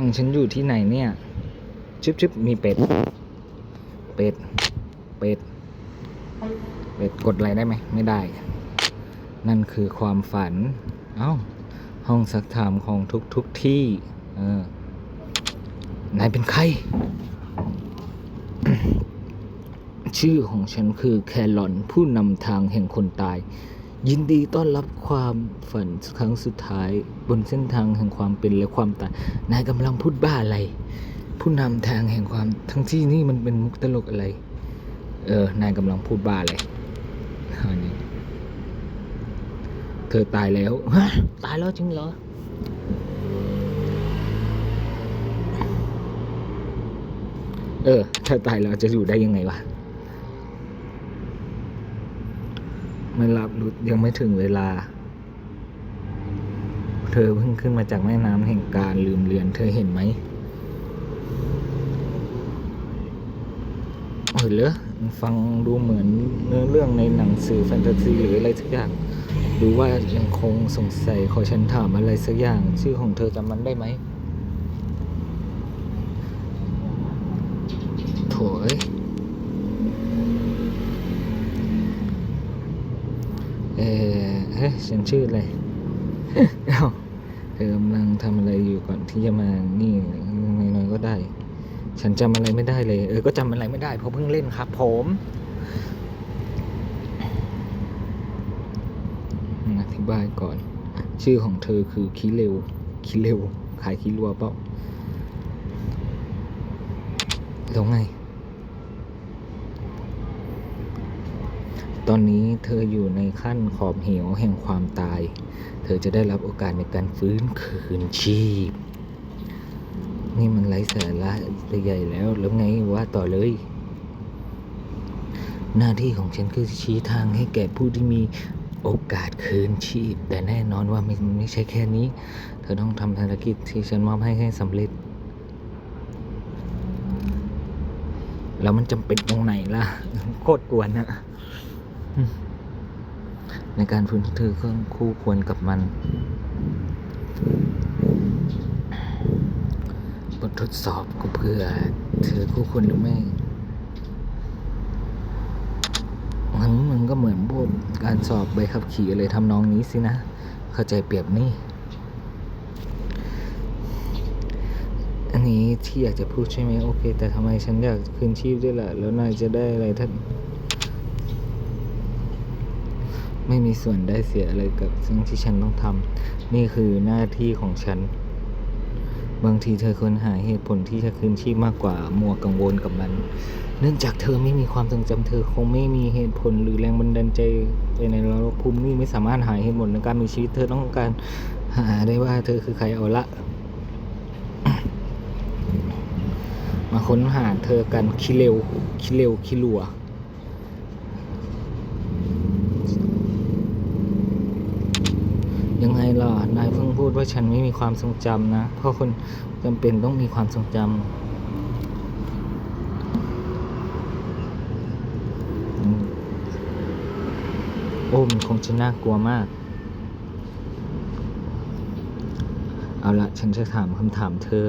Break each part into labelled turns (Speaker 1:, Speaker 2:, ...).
Speaker 1: ตั้งฉันอยู่ที่ไหนเนี่ยชึบชึบมีเป็ด เป็ด เป็ด เป็ดกดอะไรได้ไหม ไม่ได้ นั่นคือความฝัน เอ้า ห้องสักถามของทุกทุกที่ เออ นายเป็นใคร ชื่อของฉันคือแครอนผู้นำทางแห่งคนตาย ยินดีต้อนรับความฝันครั้งสุดท้ายบนเส้นทางแห่งความเป็นและความตาย นายกำลังพูดบ้าอะไร ผู้นำทางแห่งความทั้งที่นี่มันเป็นมุกตลกอะไร เออ นายกำลังพูดบ้าอะไรอันนี้เธอตายแล้วฮะตายแล้วจริงเหรอ เออถ้าตายแล้วจะอยู่ได้ยังไงวะ ไม่รับรู้ยังไม่ถึงเวลา เธอเพิ่งขึ้นมาจากแม่น้ำแห่งการลืมเลือน เธอเห็นไหมเห็นเหรอฟังดูเหมือนเนื้อเรื่องในหนังสือแฟนตาซีหรืออะไรสักอย่างดูว่ายังคงสงสัยขอฉันถามอะไรสักอย่าง ชื่อของเธอจำมันได้ไหมโถเอ้ย เออเฮ้ยฉันชื่ออะไรเอ้าเธอกำลังทำอะไรอยู่ก่อนที่จะมานี่น้อยๆก็ได้ ฉันจำอะไรไม่ได้เลย เออก็จำอะไรไม่ได้เพราะเพิ่งเล่นครับ ผมอธิบายก่อน ชื่อของเธอคือคิเรวคิเรวขายคิรัวเปล่าแล้วไง ตอนนี้เธออยู่ในขั้นขอบเหวแห่งความตาย เธอจะได้รับโอกาสในการฟื้นคืนชีพ นี่มันไร้สาระไปใหญ่แล้ว แล้วไงว่าต่อเลย หน้าที่ของฉันคือชี้ทางให้แก่ผู้ที่มีโอกาสคืนชีพ แต่แน่นอนว่าไม่ไม่ใช่แค่นี้ เธอต้องทำภารกิจที่ฉันมอบให้ให้สำเร็จ แล้วมันจำเป็นตรงไหนล่ะ โคตรกวนอะ ในการฟื้นเธอก็คู่ควรกับมันบททดสอบก็เพื่อเธอคู่ควรหรือไม่มันมันก็เหมือนพวกการสอบใบขับขี่อะไรทำนองนี้สินะ เข้าใจเปรียบนี่อันนี้ที่อยากจะพูดใช่ไหมโอเค แต่ทำไมฉันอยากคืนชีพด้วยล่ะ แล้วนายจะได้อะไรถ้าน ไม่มีส่วนได้เสียอะไรกับสิ่งที่ฉันต้องทำนี่คือหน้าที่ของฉัน บางทีเธอควรหาเหตุผลที่จะคืนชีพมากกว่ามัวกังวลกับมัน เนื่องจากเธอไม่มีความทรงจำเธอคงไม่มีเหตุผลหรือแรงบันดาลใจไปในโลกภูมินี้ไม่สามารถหาเหตุผลในการมีชีวิตเธอต้องการหาได้ว่าเธอคือใครเอาละมาค้นหาเธอกันคิเร็วคิเร็วคิลัว ยังไงล่ะนายเพิ่งพูดว่าฉันไม่มีความทรงจำนะ เพราะคนจำเป็นต้องมีความทรงจำอืมโอ้มันคงจะน่ากลัวมาก เอาละฉันจะถามคำถามเธอ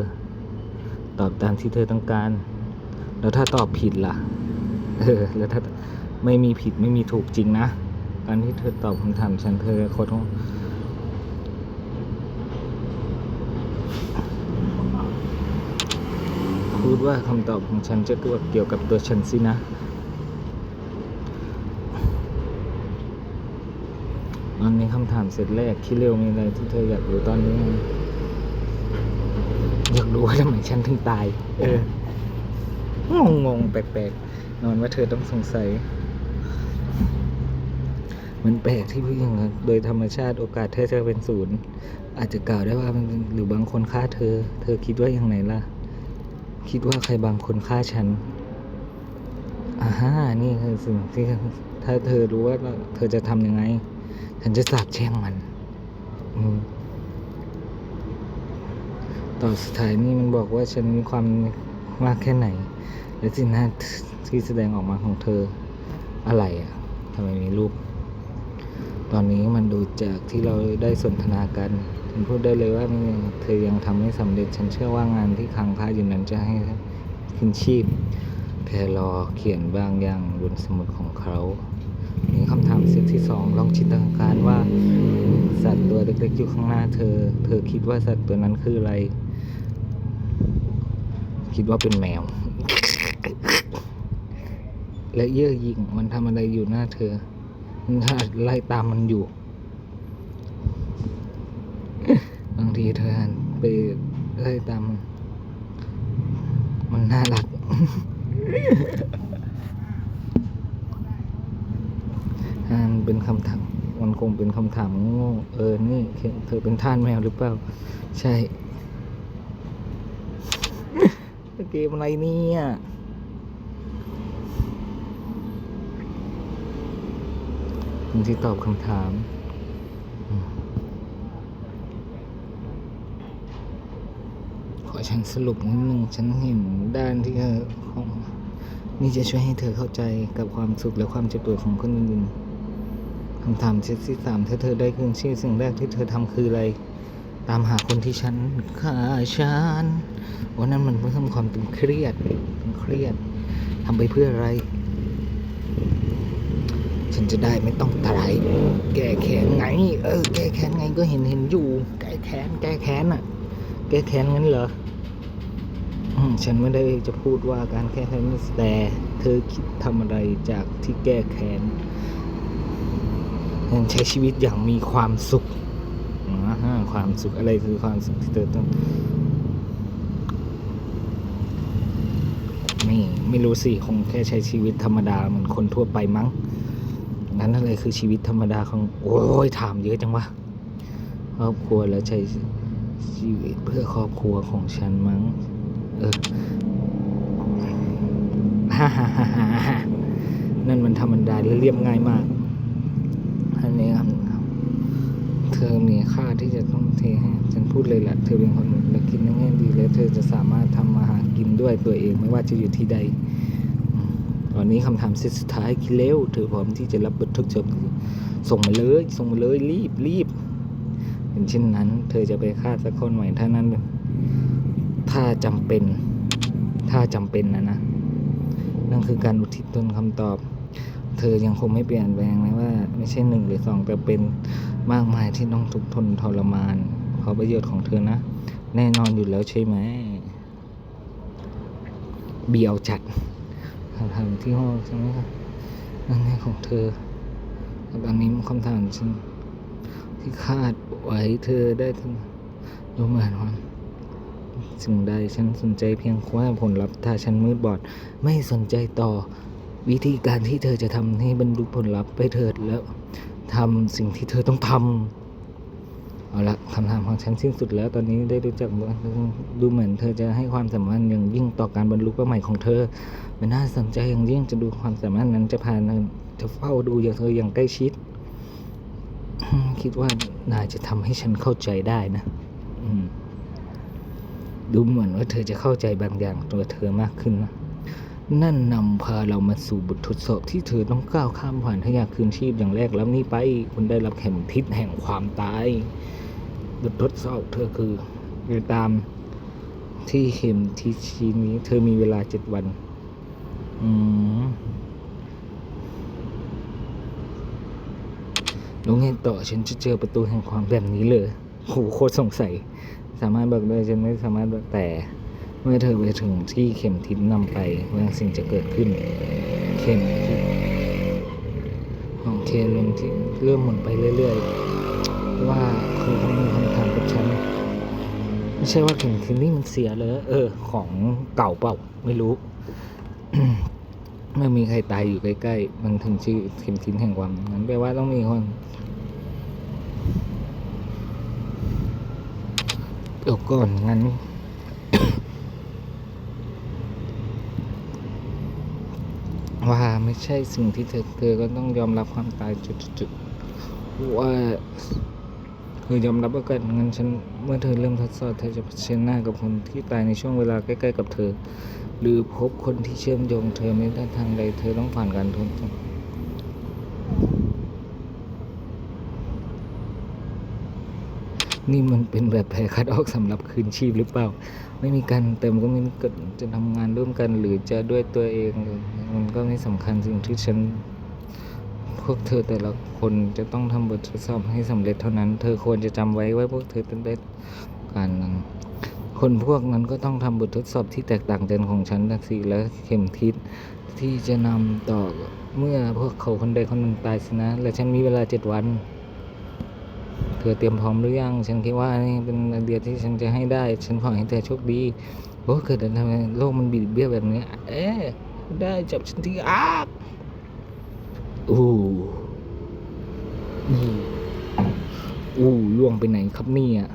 Speaker 1: ตอบตามที่เธอต้องการ แล้วถ้าตอบผิดล่ะ เออ แล้วถ้าไม่มีผิดไม่มีถูกจริงนะการที่เธอตอบคำถามฉันเธอขอโทษ พูดว่าคำตอบของฉันจะเกี่ยวกับตัวฉันสินะตอนนี้คำถามเสร็จแรกคิดเร็วมีอะไรที่เธออยากรู้ตอนนี้ไหมอยากรู้ว่าทำไมฉันถึงตาย เอองงงๆ แปลกๆ นอนว่าเธอต้องสงสัย มันแปลกที่ผู้หญิงโดยธรรมชาติโอกาสเธอจะเป็นศูนย์อาจจะกล่าวได้ว่ามันเป็นหรือบางคนฆ่าเธอ เธอคิดว่าอย่างไรล่ะ คิดว่าใครบางคนฆ่าฉันอ่าฮะนี่คือสิ่งที่ถ้าเธอรู้ว่าเธอจะทำยังไง ฉันจะสาบแช่งมันอืต่อสุดท้ายนี่มันบอกว่าฉันมีความมากแค่ไหน และสิ่งหน้าที่แสดงออกมาของเธออะไรอะ่ะทำไมมีรูป ตอนนี้มันดูจากที่เราได้สนทนากัน พูดได้เลยว่าเธอยังทำไม่สำเร็จ ฉันเชื่อว่างานที่ค้างคาอยู่นั้นจะให้ขึ้นชีพแค่รอเขียนบางอย่างบนสมุดของเขานี่คำถามเซตที่สองลองจินตนาการว่า สัตว์ตัวเล็กๆอยู่ข้างหน้าเธอ เธอคิดว่าสัตว์ตัวนั้นคืออะไร คิดว่าเป็นแมว และเยื่อหยิ่งมันทำอะไรอยู่หน้าเธอมันไล่ตามมันอยู่ บาง ทีเธอหันไปไล่ตามมันมันน่ารักอันเป็นคำถาม มันคงเป็นคำถามโง่เออ นี่เธอเป็นท่านแมวหรือเปล่า ใช่ เกมอะไรเนี่ยคนที่ตอบคำถามอืมข อฉันสรุปนิดนึงฉันเห็นด้านที่เธอของนี่จะช่วยให้เธอเข้าใจกับความสุขและความเจ็บปวดของคนอื่นคำถามเซตที่สามถ้าเธอได้คืนชีพสิ่งแรกที่เธอทำคืออะไร ตามหาคนที่ฉันฆ่าฉันวันนั้นมันเพิ่มความตึงเครียดตึงเครียดทำไปเพื่ออะไร ฉันจะได้ไม่ต้องตายแก้แค้นไง เออ แก้แค้นไงก็เห็นเห็นอยู่ แก้แค้นแก้แค้นอะ แก้แค้นงั้นเหรอ ฉันไม่ได้จะพูดว่าการแก้แค้นแต่เธอคิดทำอะไรจากที่แก้แค้นฉันใช้ชีวิตอย่างมีความสุขอ่าฮะความสุขอะไรคือความสุขที่เธอต้องไม่ไม่รู้สิคงแค่ใช้ชีวิตธรรมดาเหมือนคนทั่วไปมั้งนั้นอะไรคือชีวิตธรรมดาของโอ้ยถามเยอะจังวะครอบครัวแล้วใช้ชีวิตเพื่อครอบครัวของฉันมั้ง เออฮ่าฮ่าฮ่าฮ่านั่นมันธรรมดาและเรียบง่ายมาก อันนี้ครับเธอมีค่าที่จะต้องเทให้ฉันพูดเลยแหละเธอเป็นคนและคิดในแง่ดีและเธอจะสามารถทำมาหากินด้วยตัวเองไม่ว่าจะอยู่ที่ใด ตอนนี้คำถามสุดท้ายคิดเร็วเธอพร้อมที่จะรับบททดสอบส่งมาเลยส่งมาเลยรีบรีบเป็นเช่นนั้น เธอจะไปฆ่าสักคนใหม่ถ้านั้น ถ้าจำเป็น ถ้าจำเป็นนะนะ นั่นคือการอุทิศตนคำตอบ เธอยังคงไม่เปลี่ยนแปลงนะว่า ไม่ใช่หนึ่งหรือสองแต่เป็นมากมายที่ต้องทุกข์ทนทรมานเพราะประโยชน์ของเธอนะ แน่นอนอยู่แล้วใช่ไหมเบียวจัดคำถามที่ห้องใช่ไหมครับนั่นไงของเธอแล้วตอนนี้คำถามฉันที่คาดไว้เธอได้ทั้งรู้เหมือนว่า สิ่งใดฉันสนใจเพียงแค่ผลลัพธ์ถ้าฉันมืดบอด ไม่สนใจต่อ วิธีการที่เธอจะทำให้บรรลุผลลัพธ์ไปเถิดแล้วทำสิ่งที่เธอต้องทำเอาละคำถามของฉันสิ้นสุดแล้ว ตอนนี้ได้รู้จักดูเหมือนเธอจะให้ความสำคัญอย่างยิ่งต่อการบรรลุเป้าหมายของเธอ มันน่าสนใจอย่างยิ่งจะดูความสามารถนั้นจะพาเนยจะเฝ้าดูอย่างเธออย่างใกล้ชิด คิดว่านายจะทำให้ฉันเข้าใจได้นะ ดูเหมือนว่าเธอจะเข้าใจบางอย่างตัวเธอมากขึ้นนะนั่นนำพาเรามาสู่บททดสอบที่เธอต้องก้าวข้ามผ่านถ้อยากคืนชีพอย่างแรกแล้วนี่ไปคุณได้รับเข็มทิศแห่งความตาย บททดสอบเธอคือไปตามที่เข็มทิศชี้นี้ เธอมีเวลาเจ็ดวัน อืมแล้วไงต่อฉันจะเจอประตูแห่งความแบบนี้เลยโหโคตรสงสัย สามารถเบอกได้ฉันไม่สามารถเบอกแต่ เมื่อเธอไปถึงที่เข็มทิศนำไปบางสิ่งจะเกิดขึ้น เข็มทิศของเคนลงที่เริ่มหมุนไปเรื่อย ๆ ว่าคือเขามีคำถามกับฉันไม่ใช่ว่าเข็มทิศนี่มันเสียเลยเออ ของเก่าเปล่าไม่รู้ไม่มีใครตายอยู่ใกล้ๆ มันถึงชื่อเข็มทิศแห่งความนั้นแปลว่าต้องมีคน เดี๋ยวก่อนงั้นว่าไม่ใช่สิ่งที่เธอเธอก็ต้องยอมรับความตายจุดๆว่าเธอยอมรับว่าเกันงั้นฉันเมื่อเธอเริ่มทดสอบเธอจะเผชิญหน้ากับคนที่ตายในช่วงเวลาใกล้ ๆ กับเธอ หรือพบคนที่เชื่อมโยงเธอไม่ได้ทางใดเธอต้องผ่านการทดสอบ นี่มันเป็นแบบแผลคัดออกสำหรับคืนชีพหรือเปล่า ไม่มีกันแต่มันก็ไม่มีกฎจะทำงานร่วมกันหรือจะด้วยตัวเอง มันก็ไม่สำคัญสิ่งที่ฉัน พวกเธอแต่ละคนจะต้องทำบททดสอบให้สำเร็จเท่านั้น เธอควรจะจำไว้ว่าพวกเธอต้องได้การนั้นคนพวกนั้นก็ต้องทำบททดสอบที่แตกต่างกันของฉันนะสิและเข็มทิศที่จะนำต่อเมื่อพวกเขาคนใดคนหนึ่งตายสินะ และฉันมีเวลาเจ็ดวัน เธอเตรียมพร้อมหรือยังฉันคิดว่านี่เป็นไอเดียที่ฉันจะให้ได้ ฉันขอให้เธอโชคดีโอ้เกิดอะไรทำไมโลกมันบิดเบี้ยวแบบนี้ เอ๊ะได้จับฉันที่อากอู้อู้อู้ล่วงไปไหนครับเนี่ย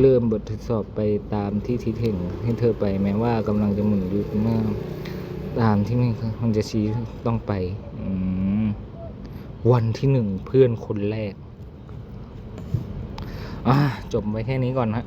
Speaker 1: เริ่มบททดสอบไปตามที่ทิศเห็นให้เธอไปแม้ว่ากำลังจะหมุนอยู่เมื่อตามที่มันมันจะชี้ต้องไป วันที่หนึ่งเพื่อนคนแรก จบไว้แค่นี้ก่อนฮะ